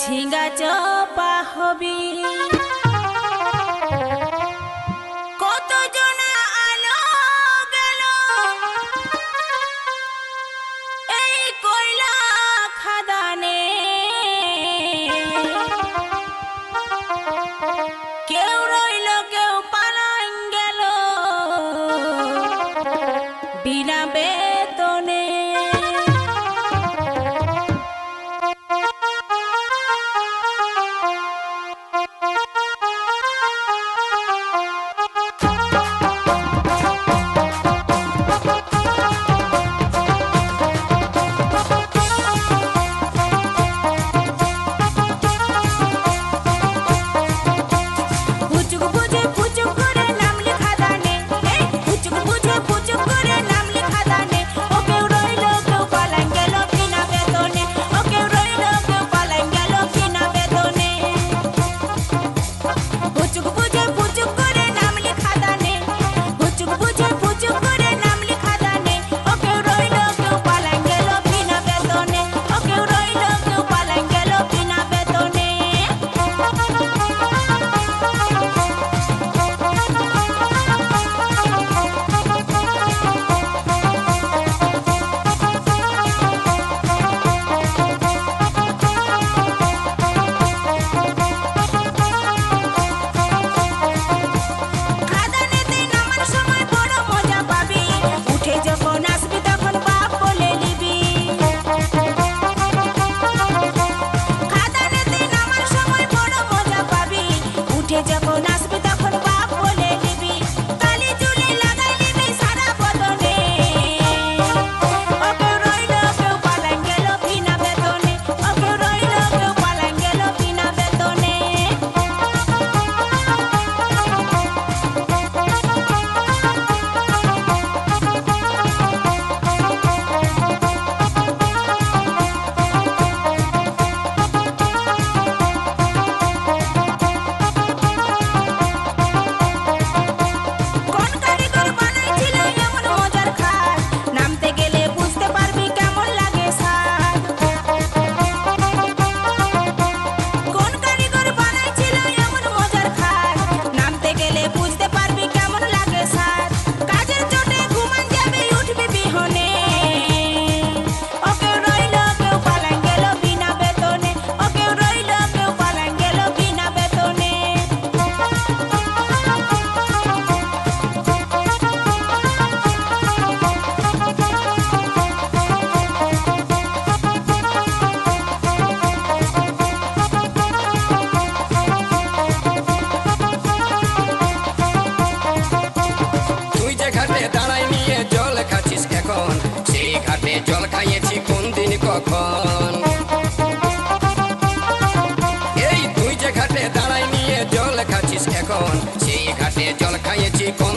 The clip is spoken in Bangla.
ঝিঙ্গা চপা হবি। উঠে যাব না জল খাইয়েছি কোন দিন কখন? এই তুই যে ঘাটে দাঁড়াই নিয়ে জল খাচ্ছিস এখন, সেই ঘাটে জল খাইয়েছি কোন